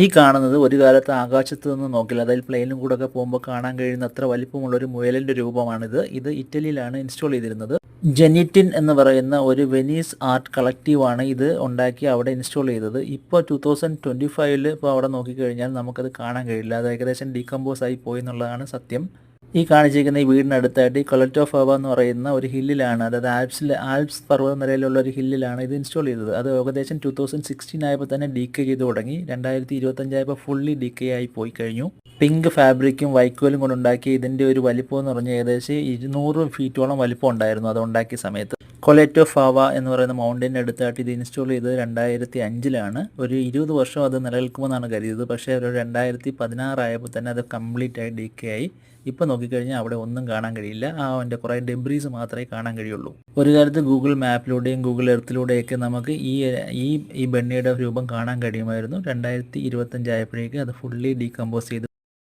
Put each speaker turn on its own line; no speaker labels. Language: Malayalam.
ഈ കാണുന്നത് ഒരു കാലത്ത് ആകാശത്ത് നിന്ന് നോക്കില്ല. അതായത് പ്ലെയിനും കൂടെ ഒക്കെ പോകുമ്പോൾ കാണാൻ കഴിയുന്ന അത്ര വലിപ്പമുള്ള ഒരു മുയലിന്റെ രൂപമാണിത്. ഇത് ഇറ്റലിയിലാണ് ഇൻസ്റ്റാൾ ചെയ്തിരുന്നത്. ജെനിറ്റിൻ എന്ന് പറയുന്ന ഒരു വെനീസ് ആർട്ട് കളക്റ്റീവാണ് ഇത് ഉണ്ടാക്കി അവിടെ ഇൻസ്റ്റാൾ ചെയ്തത്. ഇപ്പോൾ ടു തൗസൻഡ് ട്വന്റി ഫൈവിൽ ഇപ്പോൾ അവിടെ നോക്കിക്കഴിഞ്ഞാൽ നമുക്കത് കാണാൻ കഴിയില്ല. അത് ഏകദേശം ഡീകമ്പോസ് ആയി പോയി എന്നുള്ളതാണ് സത്യം. ഈ കാണിച്ചിരിക്കുന്ന ഈ വീടിനടുത്തായിട്ട് ഈ ഓഫ് ഹവ എന്ന് പറയുന്ന ഒരു ഹില്ലിലാണ്. അതായത് ആൽപ്സിൽ ആൽപ്സ് പർവതനിരയിലുള്ള ഒരു ഹില്ലിലാണ് ഇത് ഇൻസ്റ്റാൾ ചെയ്തത്. അത് ഏകദേശം ടു തൗസൻഡ് സിക്സ്റ്റീൻ ആയപ്പോൾ തന്നെ ഡീക്കേ ചെയ്ത് തുടങ്ങി. രണ്ടായിരത്തി ഇരുപത്തഞ്ചായപ്പോൾ ഫുള്ളി ഡീക്കേ ആയി പോയി കഴിഞ്ഞു. പിങ്ക് ഫാബ്രിക്കും വൈക്കോലും കൊണ്ടുണ്ടാക്കിയ ഇതിന്റെ ഒരു വലിപ്പം എന്ന് പറഞ്ഞാൽ ഏകദേശം ഇരുന്നൂറ് ഫീറ്റോളം വലിപ്പം ഉണ്ടായിരുന്നു അത് ഉണ്ടാക്കിയ സമയത്ത്. കൊലെറ്റോ ഫാവ എന്ന് പറയുന്ന മൗണ്ടൈന്റെ അടുത്തായിട്ട് ഇത് ഇൻസ്റ്റാൾ ചെയ്തത് രണ്ടായിരത്തി അഞ്ചിലാണ് ഒരു ഇരുപത് വർഷം അത് നിലനിൽക്കുമെന്നാണ് കരുതിയത്. പക്ഷേ ഒരു രണ്ടായിരത്തി പതിനാറായപ്പോൾ തന്നെ അത് കംപ്ലീറ്റ് ആയി ഡീക്കേ ആയി. ഇപ്പോൾ നോക്കിക്കഴിഞ്ഞാൽ അവിടെ ഒന്നും കാണാൻ കഴിയില്ല. ആ അവന്റെ കുറേ ഡെബ്രീസ് മാത്രമേ കാണാൻ കഴിയുള്ളൂ. ഒരു കാലത്ത് ഗൂഗിൾ മാപ്പിലൂടെയും ഗൂഗിൾ എർത്തിലൂടെയൊക്കെ നമുക്ക് ഈ ഈ ഈ ബണ്ണിയുടെ രൂപം കാണാൻ കഴിയുമായിരുന്നു. രണ്ടായിരത്തി ഇരുപത്തഞ്ചായപ്പോഴേക്ക് അത് ഫുള്ളി ഡീകമ്പോസ് ചെയ്ത്